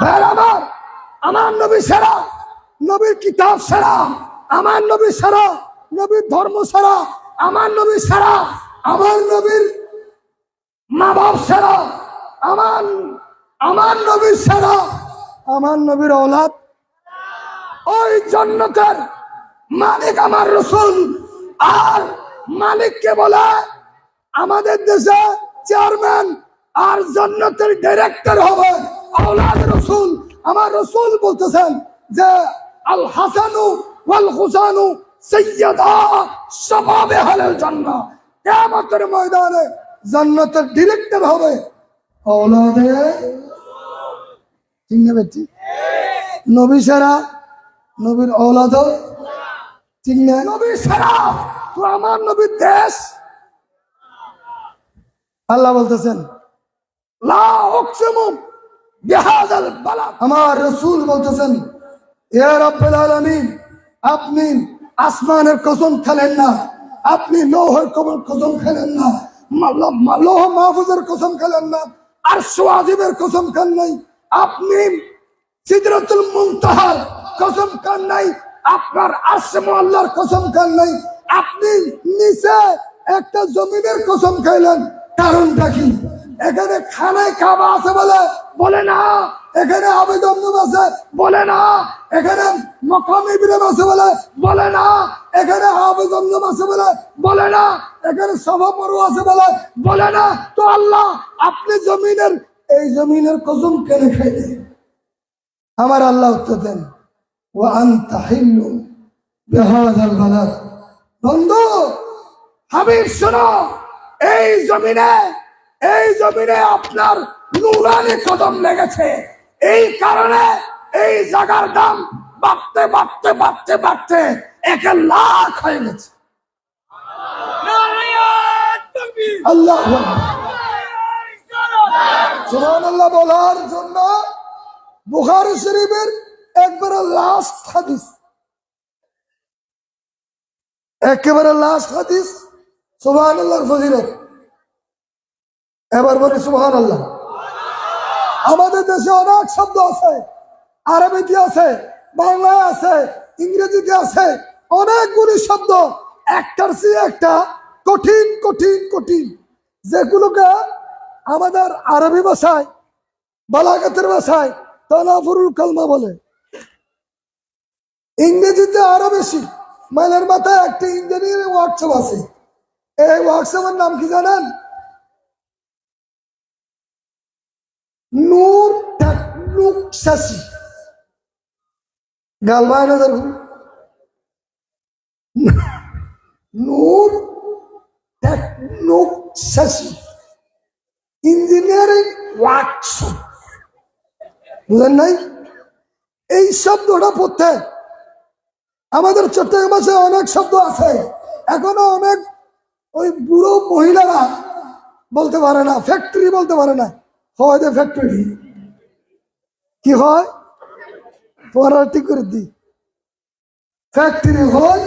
ভাইয়ের আমার আমার নবী সেরা, নবীর কিতাব সেরা, আমার নবী সেরা, নবীর ধর্ম সেরা, আমার নবী সেরা, আমার নবীর মা বাপ সেরা, আমার আমার নবীর সেরা, আমার নবীর ওলাদ ওই জন্নতের মালিক আমার রসুল। আর মালিককে বলে, আমাদের দেশে চেয়ারম্যান আর জন্নতের ডাইরেক্টর হবে। রসুল, আমার রসুল বলতেছেন যে, আল হাসানু ওয়াল হুসানু সৈয়দা সবাবে কেমতের ময়দানে জান্নাতের ডিরেক্টর হবে ঠিক না বেটি? নবী সারা, নবীর ঠিক না? নবী সারা, তো আমার নবীর দেশ। আল্লাহ বলতেছেন, লা আমার রাসূল বলতেছেন আপনি আসমানের কসম খেলেন না। আপনি লৌহের কসম খেলেন না। লৌহ মাহফুজের কসম খেলেন না। আর সোয়াজিবের কসম খান নাই। আপনি সিদরাতুল মুনতাহার কসম খান নাই। আপনার আসম আল্লাহর কসম খান নাই। আপনি নিচে একটা জমিনের কসম খাইলেন। কারণটা কি? এখানে খানায় খাওয়া আছে বলে বলে না। এখানে আবেদন আছে বলে না। এখানে মকাম ইব্রাহিম আছে বলে। বলে না। এখানে আবেদন আছে বলে। বলে না। এখানে সভা পর্ব আছে বলে। বলে না। তো আল্লাহ আপনি জমিনের এই জমিনের কসম কেনে খাইলেন। আমার আল্লাহ উত্তর দেন ও আন্তাহিল্লু বেহাজাল বালাদ। বন্ধু হাবিব শোনো এই জমিনে এই জমিনে আপনার নুরানি কদম লেগেছে। এই কারণে এই জায়গার দাম বাড়তে বাড়তে বাড়তে বাড়তে এক লাখ হয়ে গেছে। আল্লাহ বলার জন্য বুখারি শরীফের একবারে লাস্ট হাদিস। একেবারে লাস্ট হাদিস সুবহান আল্লাহর ফজিলত। এবার বলি সুবহান আল্লাহ আমাদের দেশে অনেক শব্দ আছে। আরবিতে আছে, বাংলায় আছে, ইংরেজিতে আছে, অনেকগুলি শব্দ। একটার চেয়ে একটা কঠিন কঠিন কঠিন। যেগুলোকে আমাদের আরবি ভাষায়, বালাগাতের ভাষায় তানাফুরুল কালমা বলে। ইংরেজিতে আরও বেশি মাইলের মাথায় একটা ইঞ্জিনিয়ারিং ওয়ার্কশপ আছে। এই ওয়ার্কশপের নাম কি জানেন? নূর টেকনুক শাসি গালবায় নজর করুন। নূর টেকনুক শাসি ইঞ্জিনিয়ারিং ওয়ার্কশপ বুঝেন নাই? এই শব্দটা পড়তে আমাদের চট্টগ্রাম ভাষায় অনেক শব্দ আছে। এখনও অনেক ওই বুড়ো মহিলারা বলতে পারে না ফ্যাক্টরি বলতে পারে না। হয় যে ফ্যাক্টরি কি হয়? ঠিক করে দি। ফ্যাক্টরি হয়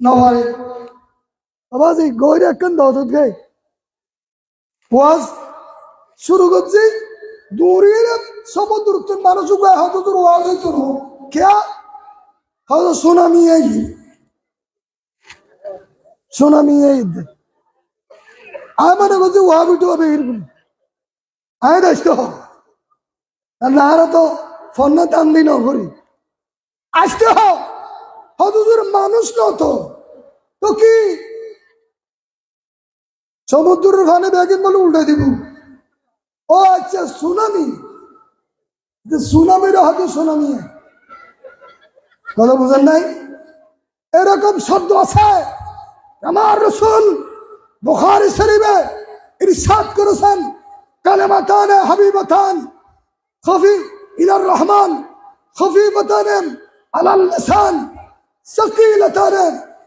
না হয় আবার এই গৌরী একখান দাওয়াত গে? ওয়াজ শুরু করছি, দূরের সমুদ্র মানুষ উপায় হয়তো তোর ওয়াজ হইতো না কে? হয়তো সুনামি এই। সুনামি এই আমি মনে করছি ওয়া বিটু হবে এরকম। আমি দেখতে না হারা তো ফোন দাম দিন আসতে মানুষ তো। কি? সমুদ্রের ফানে ব্যাগিন বলে উল্টে দিব। ও আচ্ছা সুনামি। সুনামির হয়তো সুনামি। কথা বুঝেন নাই? এরকম শব্দ আছে। আমার রসুল বুখারি শরীফে ইরশাদ করেছেন। কালেমাতান হাবিবাতান, খফি ইলার রহমান খফিফাতান আলাল লিসান, সাকিলাতান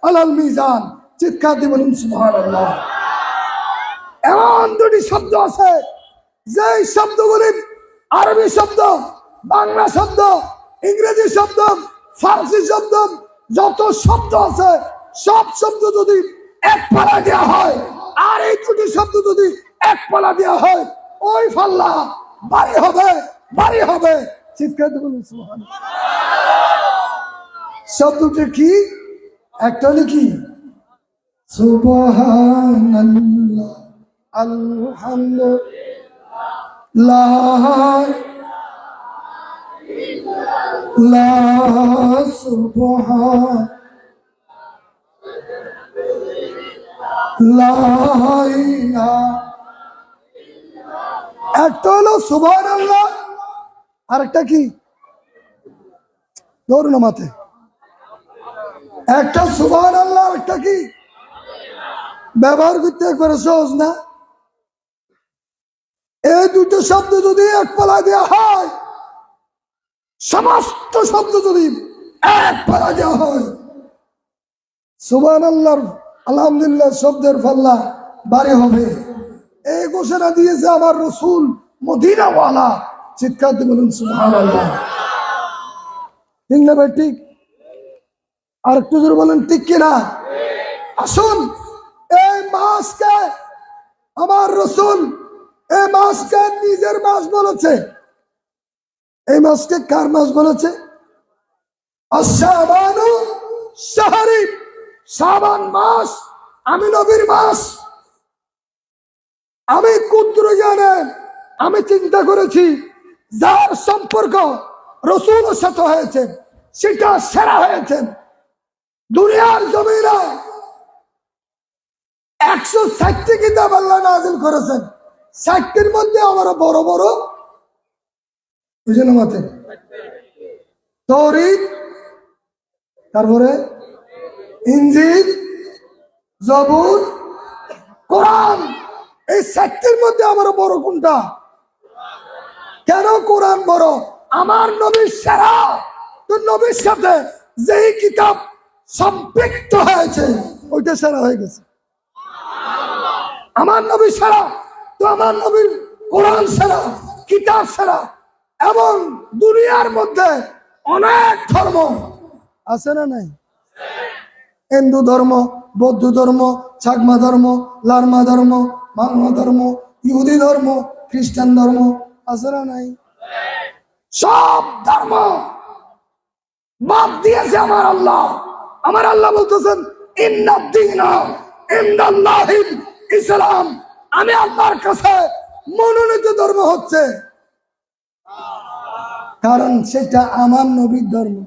আলাল মিজান। চিৎকার দিয়ে বলুন, সুবহানাল্লাহ। এমন দুটি শব্দ আছে যে শব্দগুলি আরবি শব্দ, বাংলা শব্দ, ইংরেজি শব্দ, ফার্সি শব্দ, যত শব্দ আছে, সব শব্দ যদি এক পালা দেওয়া হয়, আর এই দুটি শব্দ যদি এক পালা দেওয়া হয় ওই ফাল্লা, বাড়ি হবে বাড়ি হবে। চিৎকার বলুন, সুবহান। শব্দটা কি? একটা হলো কি? সুবহানাল্লাহ, আলহামদুলিল্লাহ, লা একটা হলো সুবহান আল্লাহ আর একটা কি? ধরুন মাথে একটা সুবহান আল্লাহ একটা কি? ব্যবহার করতে একবারে সহজ না। এই দুটো শব্দ যদি এক পালা দেওয়া হয়, সমস্ত শব্দ যদি এক পালা দেওয়া হয় সুবহান আল্লাহর আলহামদুলিল্লাহ শব্দের পাল্লা বাড়ি হবে। এই ঘোষণা দিয়েছে আমার রসুল মদিনাওয়ালা। চিৎকার বলুন আল্লাহ ঠিক না ভাই, ঠিক? আর একটু জোরে বলেন, ঠিক কিনা আসুন, এই মাসকে আমার রসুল, এই মাসকে নিজের মাস বলেছে। এই মাসকে কার মাস বলেছে? শাবান মাস, আমি নবীর মাস। আমি ক্ষুদ্র জ্ঞানে আমি চিন্তা করেছি, যার সম্পর্ক রসুলের সাথে হয়েছে, সেটা সেরা হয়েছে। দুনিয়ার জমিরা একশো ষাটটি কিতাব আল্লাহ নাজিল করেছেন। ষাটটির মধ্যে আমার বড় বড়, বুঝলেন মাতে তরিত তারপরে ইঞ্জিন জবুর, কোরআন। এই ষাটটির মধ্যে আমার বড় কোনটা? কেন কোরআন বড়? আমার নবীর সেরা। নবীর সাথে যেই কিতাব সম্পৃক্ত হয়েছে, ওইটা সেরা হয়ে গেছে। আমার নবী সেরা, তো আমার নবীর কোরআন সেরা, কিতাব সেরা, এবং দুনিয়ার মধ্যে অনেক ধর্ম। আছে না নাই? হিন্দু ধর্ম, বৌদ্ধ ধর্ম ছাগমা ধর্ম, লার্মা ধর্ম মাংমা ধর্ম, ইহুদি ধর্ম, খ্রিস্টান ধর্ম আছে না নাই। সব ধর্ম বাদ দিয়েছে আমার আল্লাহ। আমার আল্লাহ বলতেছেন ইসলাম। আমি আল্লাহর কাছে মনোনীত ধর্ম হচ্ছে। কারণ সেটা আমার নবীর ধর্ম।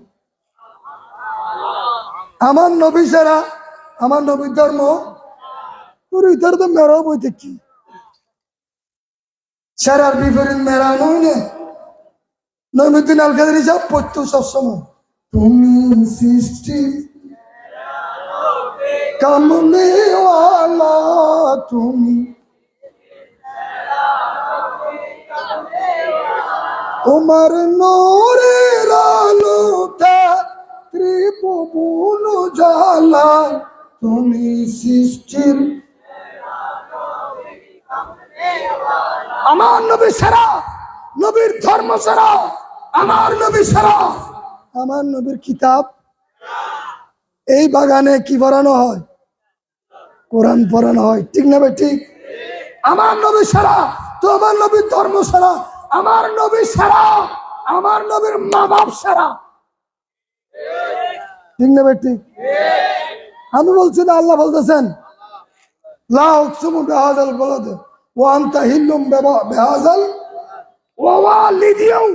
আমার নবী ছাড়া আমার নবীর ধর্ম তোর ইতার তো মেরা বইতে কি সেরার বিপরীত মেরা নই না নৈমিদ্দিন আল কাদের হিসাব পড়তো সবসময় তুমি সৃষ্টি কামনেওয়ালা তুমি তোমার নোরের আলোটা ত্রিভুবন জালা তুমি সৃষ্টির আমার নবী সেরা, নবীর ধর্ম সেরা, আমার নবী সেরা। আমার নবীর কিতাব, এই বাগানে কি পড়ানো হয়? কোরআন পড়ানো হয়, ঠিক না ভাই ঠিক? আমার নবী সেরা, তো আমার নবীর ধর্ম সেরা, আমার নবী সেরা, আমার নবীর মা বাপ সেরা। ঠিক না ভাই ঠিক? আমি বলছি না, আল্লাহ বলতেছেন, লা উকসুমু বিহাযাল বালাদ। ওয়া আনতা হিল্লুম বিবা- বিহাযাল ওয়া ওয়ালিদিয়াও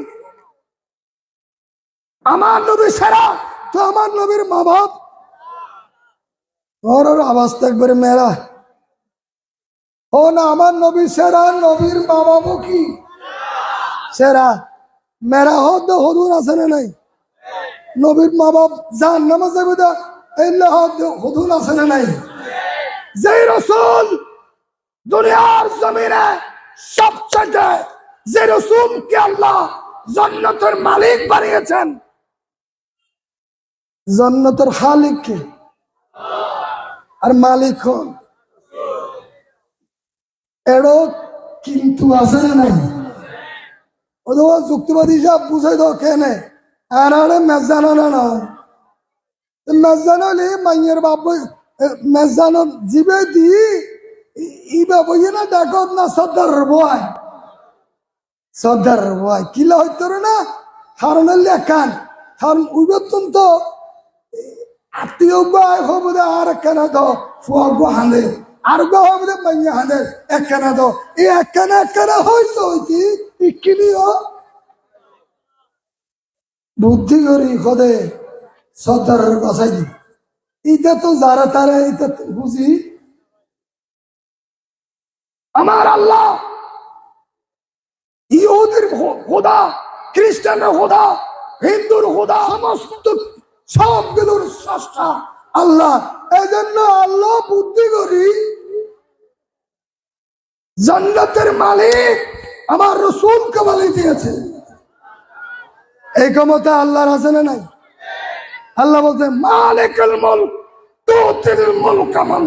আমার সেরা, তো আমার নবীর মা বাপ। আওয়াজ একবারে মেরা ও না, আমার সেরা, নবীর মা বাবু কি? সেরা। মেরা হদ হদুর আছে না নাই? নবীর মা বাপ যান নামাজ হদুর আছে না নাই? যেই রসুল দুনিয়ার জমিনে সবচেয়ে যে রসুলকে আল্লাহ জন্নতের মালিক বানিয়েছেন, জন্নতের খালিক আর মালিক হন। এড়ো কিন্তু আছে না নাই? ওদের যুক্তিবাদী সব বুঝাই দাও কেনে আর আরে মেজানো না না। মেজানো মাইয়ের বাপ মেজানো জিবে দি ইবা বইয়ে না ডাকত না সর্দার বয়। সর্দার ভাই কিলা হইতো না? কারণ হলে কান। কারণ উইবতন আত্মীয় গায় হবদে আর একখানা তো ফুয়া গো হাঁদে আর গো হবদে মাইয়া হাঁদে একখানা তো এই একখানা একখানা হইতো হইতি ইকিনিও বুদ্ধি করি খদে সর্দারের বাসাই দি ইটা তো যারা তারা এটা বুঝি আমার আল্লাহ। ইহুদের খোদা খ্রিস্টানের খোদা হিন্দুর খোদা সমস্ত সবগুলোর স্রষ্টা আল্লাহ। এই জন্য আল্লাহ বুদ্ধি করি, জান্নাতের মালিক আমার রসুলকে বলে দিয়েছে। এই ক্ষমতা আল্লাহর আছে না নাই? আল্লাহ বলছে মালিকুল মুলক তুতিল মুলকা মান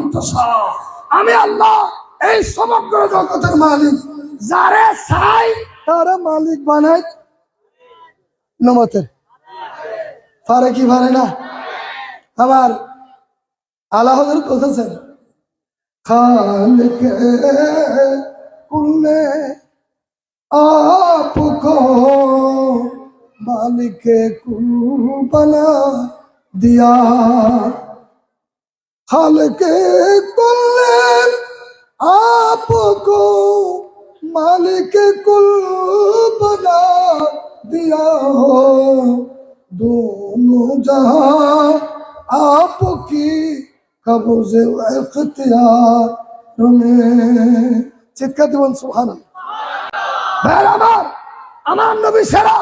আমি আল্লাহ এই সমগ্র জগতের মালিক যারে চাই, তারে মালিক বানায় নমতের পারে কি পারে না? আবার আল্লাহ বলতেছেন খালকে কুলে আপকো দিয়া। খালকে কুল आपको मालिक कुल बना दिया हो दोनों जहां आपकी कब्ज इख्तियार में চিৎকার দেবেন সুহান ভাই আমার আমার নবী সেরা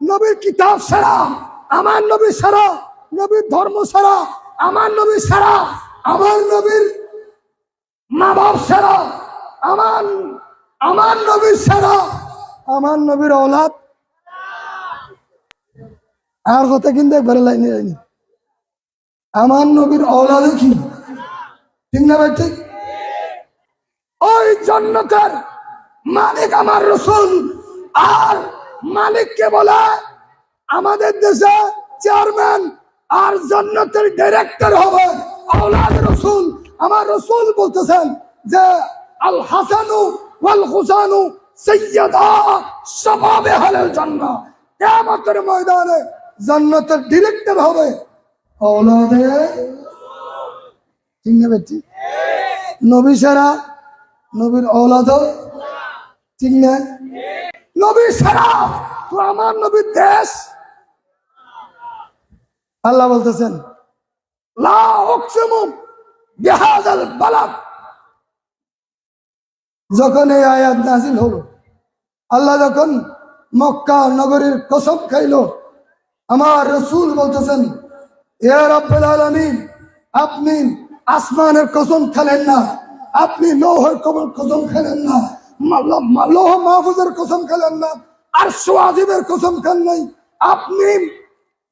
নবীর কিতাব সেরা আমার নবী সেরা নবীর ধর্ম সেরা আমার নবী সেরা আমার নবীর মা বাপ আমার আমার নবীর ছাড়া আমার নবীর অলাদ আর কথা কিন্তু একবারে লাইনে লাইনি আমার নবীর অলাদও কি? ঠিক না ঠিক? ওই জন্নতের মালিক আমার রসুন আর মালিককে বলে, আমাদের দেশে চেয়ারম্যান আর জন্নতের ডিরেক্টর হবে আওলাদ রসুন আমার রসুল বলতেছেন যে, আল হাসানু ওয়াল হুসানু সৈয়দা সবাবে হালের জন্য কেমতের ময়দানে জন্নতের ডিরেক্টর হবে আওলাদে। ঠিক না বেটি? নবী সারা, নবীর ঔলাদ ঠিক না? নবী সারা, তো আমার নবীর দেশ। আল্লাহ বলতেছেন, লা উকসিমু বিহাদাল বালাদ যখন এই আয়াত নাজিল হলো, আল্লাহ যখন মক্কা নগরীর কসম খাইলো, আমার রসুল বলতেছেন ইয়া রাব্বুল আলামিন, আপনি আসমানের কসম খেলেন না, আপনি লৌহের কবর কসম খেলেন না লৌহ মাহফুজের কসম খেলেন না আর সোয়াজিবের কসম খান নাই, আপনি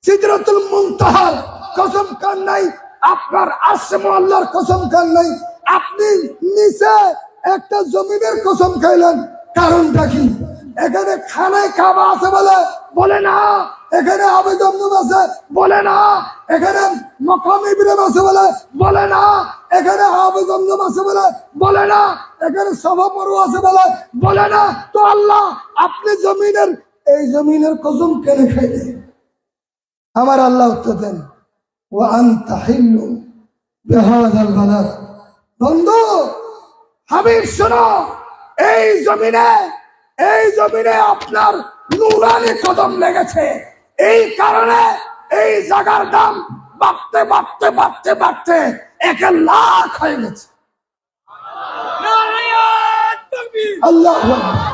সিদরাতুল মুনতাহার কসম খান নাই আপনার আসম আল্লাহর কসম খান নাই। আপনি নিচে একটা জমিনের কসম খাইলেন। কারণটা কি? এখানে খানায় কাবা আছে বলে বলে না। এখানে আবেদন আছে বলে না। এখানে মকাম ইব্রাহিম আছে বলে বলে না। এখানে আবেদন আছে বলে বলে না। এখানে সভা পর্ব আছে বলে বলে না। তো আল্লাহ, আপনি জমিনের, এই জমিনের কসম কেনে খাইলেন? আমার আল্লাহ উত্তর দেন। বন্ধু, হাবিব, শোনো, এই জমিনে এই জমিনে আপনার নুরানি কদম লেগেছে। এই কারণে এই জায়গার দাম বাড়তে বাড়তে বাড়তে বাড়তে একে লাখ হয়ে গেছে। আল্লাহ আহা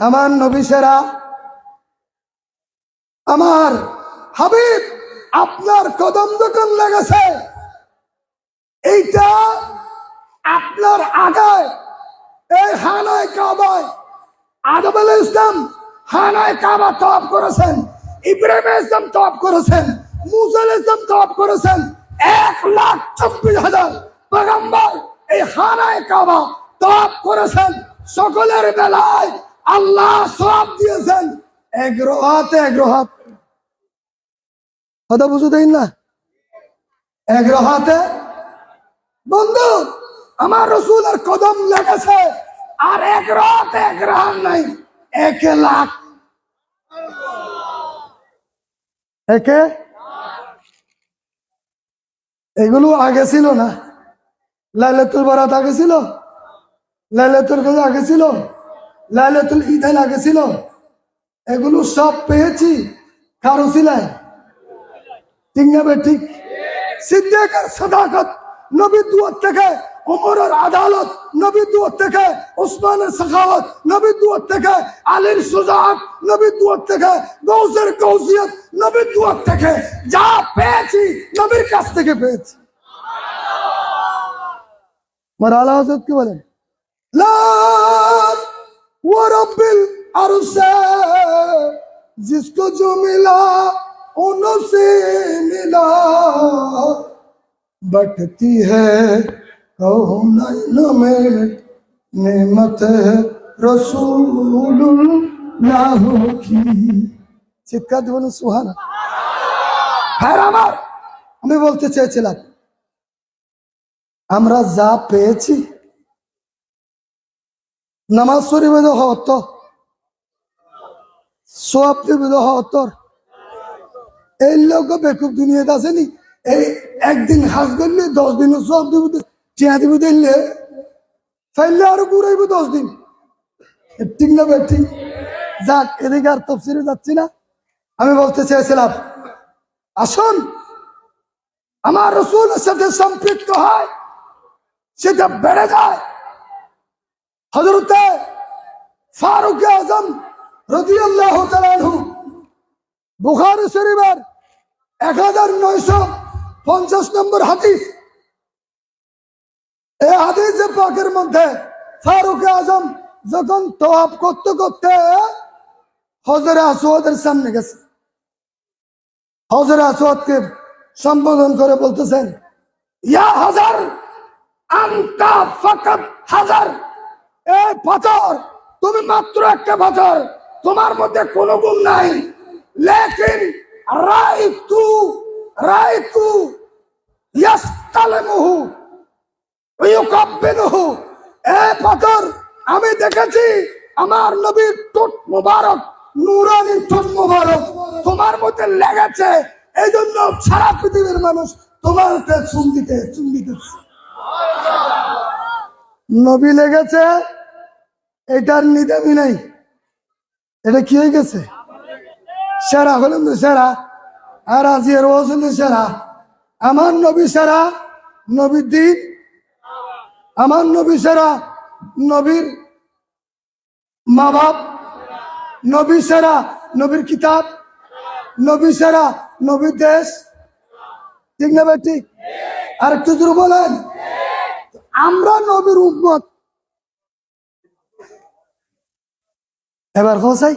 আমার নবী সেরা, আমার হাবিব, আপনার কদম যখন লেগেছে, এইটা আপনার আগায়, এই হানায় কাবায় আদম আল ইসলাম হানায় কাবা তপ করেছেন, ইব্রাহিম ইসলাম তপ করেছেন মুসাল ইসলাম তপ করেছেন, এক লাখ চব্বিশ হাজার পয়গম্বর এই হানায় কাবা তপ করেছেন। সকলের বেলায় আল্লাহ সব দিয়েছেন। না? এক হাতে বন্ধু, আমার কদম লেগেছে। আর এক রাত এক রাত নাই। লাখ। একে? এগুলো আগে ছিল না। লাইলাতুল বারাত আগে ছিল? লাইলাতুল কদর আগে ছিল? লাইলাতুল ঈদান আগে ছিল? এগুলো সব পেয়েছি। কারও ছিলেন ঠিক না ঠিক? সিদ্দিকের সাদাকত নবী দুয়ার থেকে উমরের আদালত নবী দুয়ার থেকে উসমানের সাখাওয়াত নবী দুয়ার থেকে, আলীর সুজাত নবী দুয়ার থেকে, গৌসের গৌসিয়ত নবী দুয়ার থেকে, যা পেয়েছি নবীর কাছ থেকে পেয়েছি। আমার আলা হজরত কি বলেন লা ওয়ারাব্বিল আরশে जिसको जो मिला उनसे मिला बटती है कौन में नेमत রসুল্লাহ কি চিৎকার দিয়ে বলুন সুহানা হ্যাঁ আমার আমি বলতে চেয়েছিলাম আমরা যা পেয়েছি। নামাজ শরীফে তো হত সোয়াব এই লোক বেকুব দুনিয়াতে আসেনি। এই একদিন হাজ করলে দশ দিন সব দিব চেয়া দিব দিলে ফাইলে আরও ঘুরাইব দশ দিন। ঠিক না বে ঠিক? যাক, এদিকে আর তফসিরে যাচ্ছি না। আমি বলতে চেয়েছিলাম, আসুন, আমার রসুলের সাথে সম্পৃক্ত হয়। সেটা বেড়ে যায়। হজরতে ফারুক আজম রদি বুখারি শরীফের এক হাজার নয়শো পঞ্চাশ নম্বর হাদিস। এ হাদিস পাকের মধ্যে ফারুক আজম যখন তোয়াব করতে করতে হজরে আসওয়াদের সামনে গেছে। হজরে আসওয়াদকে সম্বোধন করে বলতেছেন, ইয়া হাজার আন্তা ফাকাত হাজার। এ পাথর তুমি মাত্র একটা পাথর তোমার মধ্যে কোনো গুণ নাই। লেকিন রাইতু রাইতু ইয়াস্তালেমুহু, ইউকাব্বিলুহু। এ পাথর আমি দেখেছি আমার নবীর ঠোঁট মোবারক, নুরানি ঠোঁট মোবারক, তোমার মধ্যে লেগেছে। এই জন্য সারা পৃথিবীর মানুষ তোমার চুন দিতে, চুন দিতেছে নবী লেগেছে, এটার নিদামি নাই। এটা কি হয়ে গেছে? সেরা, হলেন তো সেরা। আর আজিয়ার ওজন সেরা। আমার নবী সেরা, নবীর দিন। আমার নবী সেরা, নবীর মা বাপ নবী সেরা, নবীর কিতাব। নবী সেরা, নবীর দেশ। ঠিক না ঠিক? আর একটু দূর বলেন। আমরা নবীর উম্মত। এবার হোসাই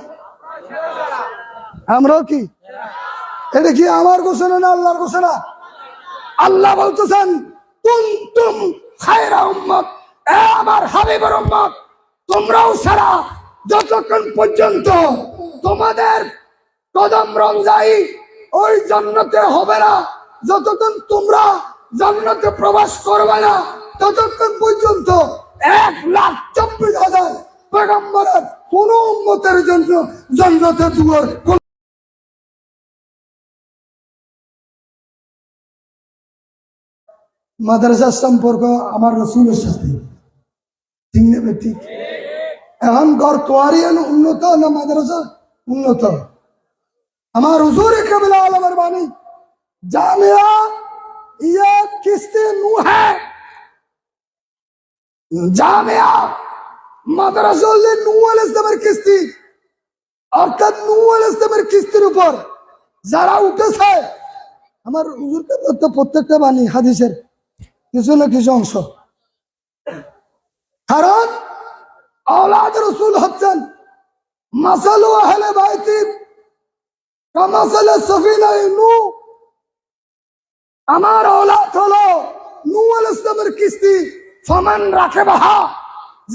আমরাও কি? এটা কি আমার ঘোষণা না আল্লাহর ঘোষণা? আল্লাহ বলতেছেন তুম তুম খায়রা উম্মত। এ আমার হাবিবের উম্মত। তোমরাও সারা যতক্ষণ পর্যন্ত তোমাদের কদম ওই জান্নাতে হবে না, যতক্ষণ তোমরা জান্নাতে প্রবেশ করবে না ততক্ষণ পর্যন্ত এক লাখ চব্বিশ হাজার পেগম্বরের কোন উম্মতের জন্য জান্নাতে দুয়ার মাদ্রাসার সম্পর্ক আমার রসুলের সাথে। ঠিক নেবে ঠিক? এখন ঘর তোয়ারি উন্নত না মাদ্রাসা? উন্নত। আমার হুজুর কবিলা আলমের বাণী, জামিয়া ইয়ে কিস্তি নু হ্যাঁ জামিয়া মাদ্রাসা হলে নু আল ইসলামের কিস্তি। অর্থাৎ নু আল ইসলামের কিস্তির উপর যারা উঠেছে, আমার প্রত্যেকটা বাণী হাদিসের কিছু না কিছু অংশ। কারণ আওলাদ রসুল হচ্ছেন মাসালু আহলে নু। আমার আওলাদ হলো নু ইসলামের কিস্তি। ফমান রাখে বাহা।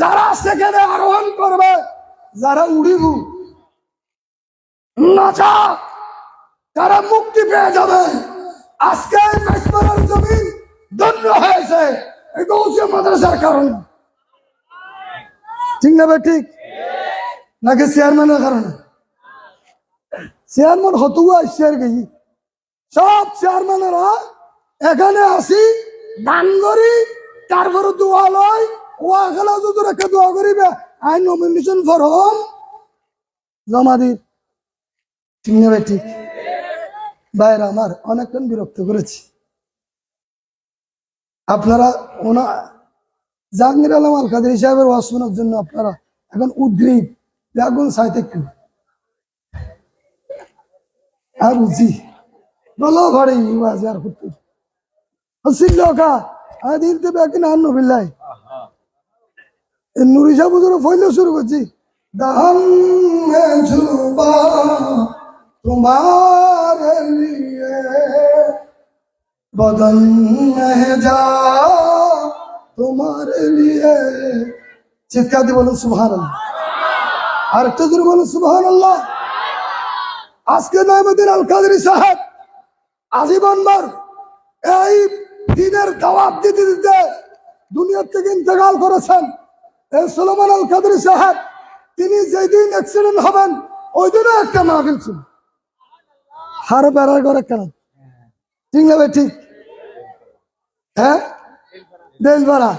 যারা সেখানে আরোহণ করবে, যারা উড়িব। নাচা তারা মুক্তি পেয়ে যাবে। আজকে মেসমারার জমিন ধন্য হয়েছে। এই গৌসিয়া মাদ্রাসার কারণে। ঠিক না ঠিক? নাকি চেয়ারম্যানের কারণে? চেয়ারম্যান হতুয়া আর কি। সব চেয়ারম্যানেরা এখানে আসি, দান করি তারপরে দোয়া লয় ও এখানে যদি রেখে দোয়া করিবে, আই নমিনেশন ফর হোম জমা দি। ঠিক ভাই, ঠিক? বাইরে আমার অনেকক্ষণ বিরক্ত করেছি। আপনারা ওনা জাহাঙ্গীর আলম আল কাদের সাহেবের ওয়াজ জন্য আপনারা এখন উদ্গ্রীব। বেগুন সাইতে একটু। আর বুঝি বলো ঘরে ওয়াজ আর করতে। হসিল কা আদিন তো ব্যাক আন আন্ন বিল্লাই নুরি সাহেব ফইলে শুরু করছি। দাহাম ঝুলবা তোমার লিয়ে বদন যা, তোমার লিয়ে চিৎকার দিয়ে বলুন আর একটা বলুন আজকে নয়মদিন আল কাদের সাহেব আজিবানবার এই দিনের দাওয়াত দিতে দিতে দুনিয়ার থেকে ইন্তেকাল করেছেন। এই সুলেমান আল কাদরি সাহেব, তিনি যেদিন অ্যাক্সিডেন্ট হবেন, ওই দিনও একটা মাহফিল ছিল। হারে বেড়ার করে কেন? ঠিক না ঠিক? হ্যাঁ? বেলবাড়া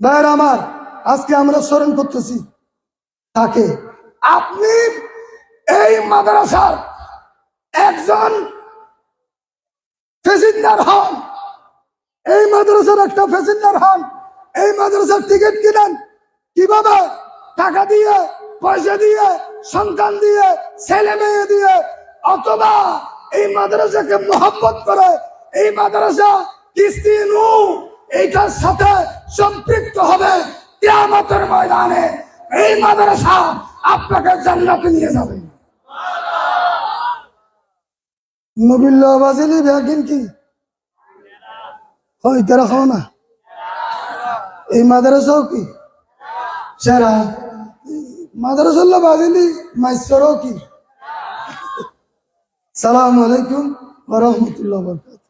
ভাইয়ের আমার, আজকে আমরা স্মরণ করতেছি। তাকে। আপনি এই মাদ্রাসার একজন প্যাসেঞ্জার হন। এই মাদ্রাসার একটা প্যাসেঞ্জার হন। এই মাদ্রাসার টিকিট কিনেন। কীভাবে? টাকা দিয়ে, পয়সা দিয়ে, সন্তান দিয়ে, ছেলে মেয়ে দিয়ে, অথবা এই মাদ্রাসাকে মহব্বত করে, এই মাদ্রাসা কিস্তি নু, এইটার সাথে সম্পৃক্ত হবে কিয়ামতের ময়দানে। এই মাদ্রাসা আপনাকে জান্নাতে নিয়ে যাবে। নবিল্লা বাজিলি ব্যাগিন কি? হয় তারা খাও না। এই মাদ্রাসাও কি? সেরা মাদ্রাসাল্লা বাজিলি মাইসরও কি? সালাম আলাইকুম ওরহমতুল্লাহ বরকাত